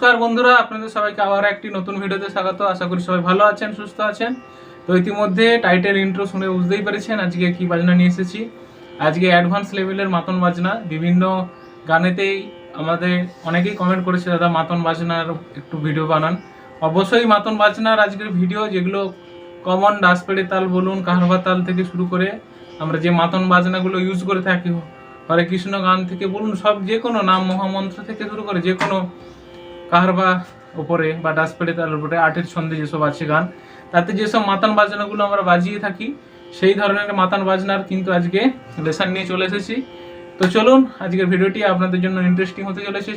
নমস্কার বন্ধুরা, আপনাদের সবাইকে আবার একটি নতুন ভিডিওতে স্বাগত। আশা করি সবাই ভালো আছেন, সুস্থ আছেন। তো ইতিমধ্যে টাইটেল ইন্ট্রো শুনে বুঝতেই পেরেছেন আজকে কি বাজনা নিয়ে এসেছি। আজকে অ্যাডভান্স লেভেলের মাতন বাজনা। বিভিন্ন গানেতেই আমাদের অনেকেই কমেন্ট করেছে, দাদা, মাতন বাজনার একটু ভিডিও বানান। অবশ্যই মাতন বাজনার আজকের ভিডিও যেগুলো কমন ডাসপেড়ে তাল বলুন কাহারবা তাল থেকে শুরু করে আমরা যে মাতন বাজনাগুলো ইউজ করে থাকি, হরে কৃষ্ণ গান থেকে বলুন, সব যে কোনো নাম মহামন্ত্র থেকে শুরু করে যে কোনো কাহারবা উপরে বা ডাসপেটে তার উপরে আটের ছন্দে যেসব আছে গান, তাতে যেসব মাতান বাজনাগুলো আমরা বাজিয়ে থাকি, সেই ধরনের মাতান বাজনার কিন্তু আজকে লেসান নিয়ে চলে এসেছি। তো চলুন, আজকের ভিডিওটি আপনাদের জন্য ইন্টারেস্টিং হতে চলেছে।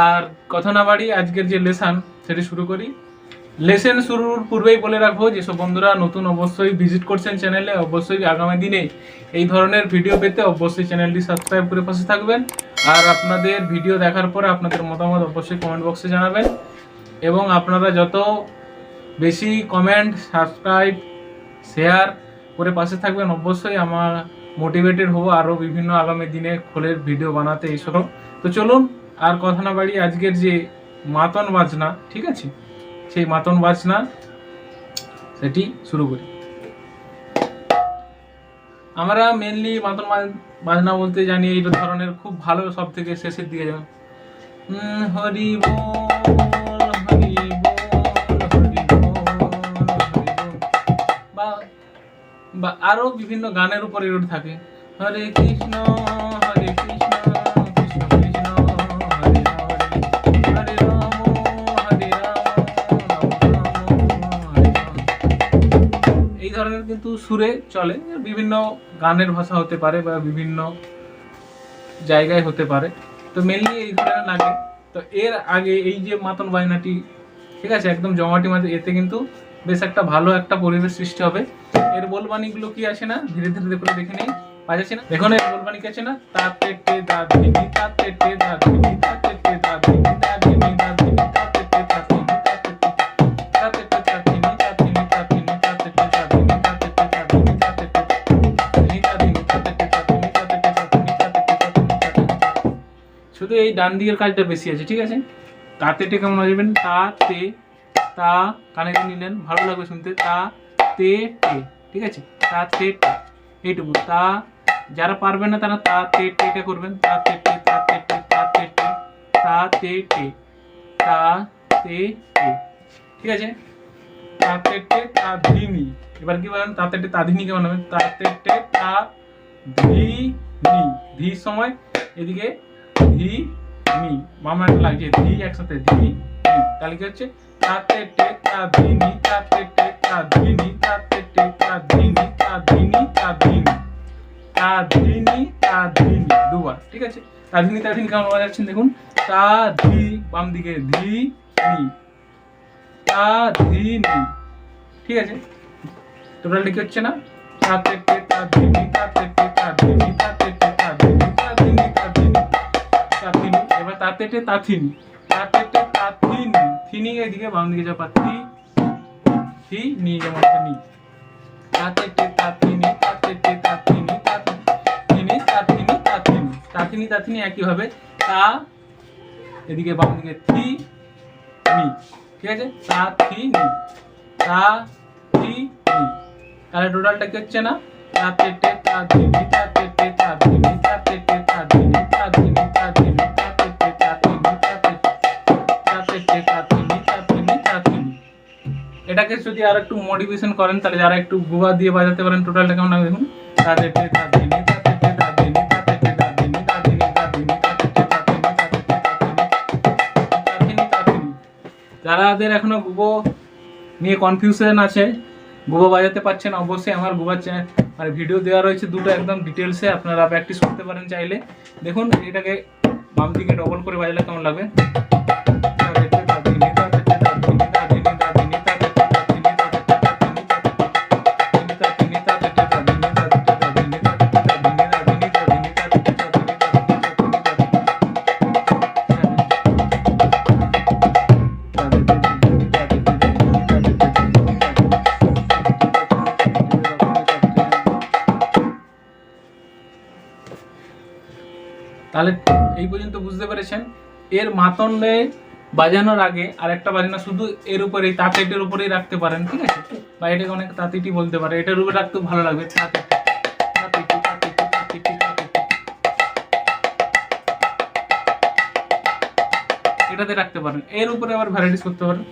আর কথা না বাড়ি আজকের যে লেসান, সেটি শুরু করি। লেসেন শুরুর পূর্বেই বলে রাখব, যেসব বন্ধুরা নতুন অবশ্যই ভিজিট করছেন চ্যানেলে অবশ্যই আগামী দিনে এই ধরনের ভিডিও পেতে অবশ্যই চ্যানেলটি সাবস্ক্রাইব করে পাশে থাকবেন। আর আপনাদের ভিডিও দেখার পরে আপনাদের মতামত অবশ্যই কমেন্ট বক্সে জানাবেন। এবং আপনারা যত বেশি কমেন্ট সাবস্ক্রাইব শেয়ার করে পাশে থাকবেন, অবশ্যই আমার মোটিভেটেড হব আরও বিভিন্ন আগামী দিনে খোলের ভিডিও বানাতে এইসব তো চলুন, আর কথা না বাড়ি আজকের যে মাতন বাজনা, ঠিক আছে? সেই মাতন বাজনা, সেটি শুরু করি। আমরা মেনলি মাতন বাজনা বলতে জানি এই ধরনের খুব ভালো সব থেকে শেষের দিকে যেমন হরি বা বা আরও বিভিন্ন গানের উপর এরোড থাকে, হরে কৃষ্ণ হরে কৃষ্ণ। কিন্তু সুরে চলে। বিভিন্ন গানের ভাষা হতে পারে বা বিভিন্ন জায়গায় হতে পারে। তো মেনলি এই ধরনের লাগে তো এর আগে এই যে মাতন বায়নাটি, ঠিক আছে, একদম জমাটি মাঝে, এতে কিন্তু বেশ একটা ভালো একটা পরিবেশ সৃষ্টি হবে। এর বলবানিগুলো কি আছে না? ধীরে ধীরে করে দেখে নেই। বাজাচ্ছে না? দেখুন, এর বলবানি কি আছে না? তাতে ধিনি তাতে ধিনি তাতে শুধু এই ডান দিকের কাজটা বেশি আছে ঠিক আছে তাতে কেমন আসবেন তা তে তা কানে নিলেন ভালো লাগবে শুনতে তা তে টে ঠিক আছে তা তে টে এইটুকু তা যারা পারবেন না তারা তা তে টে করবেন তা তে টে তা তে টে তা তে টে তা তে টে তা তে টে ঠিক আছে তা তে টে তা ধিনি এবার কি বলেন তা তে টে তা ধিনি কেমন হবে তা তে টে তা ধি নি ধি সময় এদিকে ধি নি মামা একটা লাগছে ধি একসাথে ধি তাহলে কি হচ্ছে তাতে টে তা ধিনি তাতে টে তা তাতে টে তা ধিনি তা ধিনি তা ধিনি তা ধিনি তা ধিনি দুবার ঠিক আছে তা ধিনি তা ধিনি কেমন বলা যাচ্ছেন দেখুন তা ধি বাম দিকে ধি নি তা ধি নি ঠিক আছে টোটাল কি হচ্ছে না তাতে টে তা ধিনি তাতে টে তা তাতে তা ধিনি এবার তাতে টে তা থিনি তাতে টে তা থিনি এদিকে বাম দিকে চাপা থি। থি নি যেমন একটা নি। তাতে টে তা থিনি তাতে টে তা থিনি তা থিনি তা থিনি তা থিনি তা থিনি তা একই হবে তা এদিকে বাম দিকে থি নি। ঠিক আছে? তা থি নি। তা থি নি। তাহলে টোটালটা কি হচ্ছে না? তাতে টে তা এটাকে যদি আর একটু মডিফিকেশন করেন তাহলে যারা একটু গুবা দিয়ে বাজাতে পারেন টোটালটা কেমন হবে দেখুন তাতে টে তা ধিনি তাতে টে তা ধিনি তাতে টে তা ধিনি তা ধিনি তা ধিনি তাতে টে তা ধিনি তাতে টে তা ধিনি তা ধিনি তা ধিনি যারাদের এখনও গুবো নিয়ে কনফিউশন আছে গুবা বাজাতে পারছেন অবশ্যই আমার চ্যানেল মানে ভিডিও দেওয়া রয়েছে দুটো একদম ডিটেলসে আপনারা প্র্যাকটিস করতে পারেন চাইলে দেখুন এটাকে বাম দিকে ডবল করে বাজালে কেমন লাগবে তাহলে এই পর্যন্ত বুঝতে পেরেছেন। এর মাতনে বাজানোর আগে আরেকটা বাজনা, শুধু এর উপরেই তাঁতেটের উপরেই রাখতে পারেন, ঠিক আছে? বা এটাকে অনেক তাঁতিটি বলতে পারে। এটার উপরে রাখতেও ভালো লাগবে এটাতে রাখতে পারেন। এর উপরে আবার ভ্যারাইটিস করতে পারেন।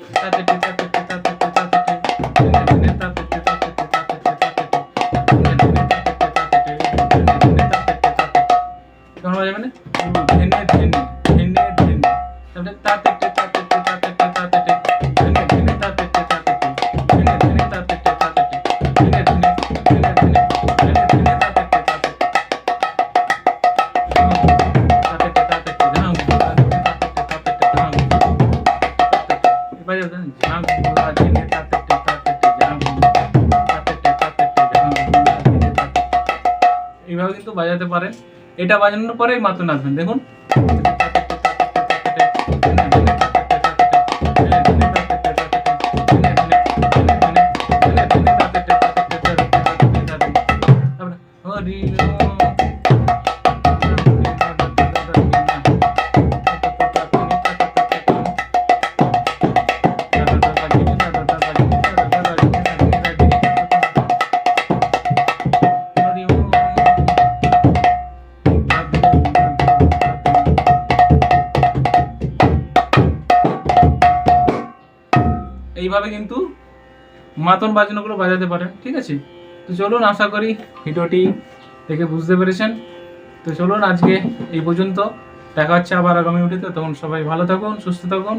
এইভাবে কিন্তু বাজাতে পারেন। এটা বাজানোর পরেই মাত্র নাচবেন দেখুন। এইভাবে কিন্তু মাতন বাজনাগুলো বাজাতে পারেন ঠিক আছে? তো চলুন, আশা করি ভিডিওটি দেখে বুঝতে পেরেছেন। তো চলুন, আজকে এই পর্যন্ত। দেখা হচ্ছে আবার আগামী ভিডিওতে। তখন সবাই ভালো থাকুন, সুস্থ থাকুন।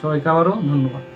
সবাইকে আবারও ধন্যবাদ।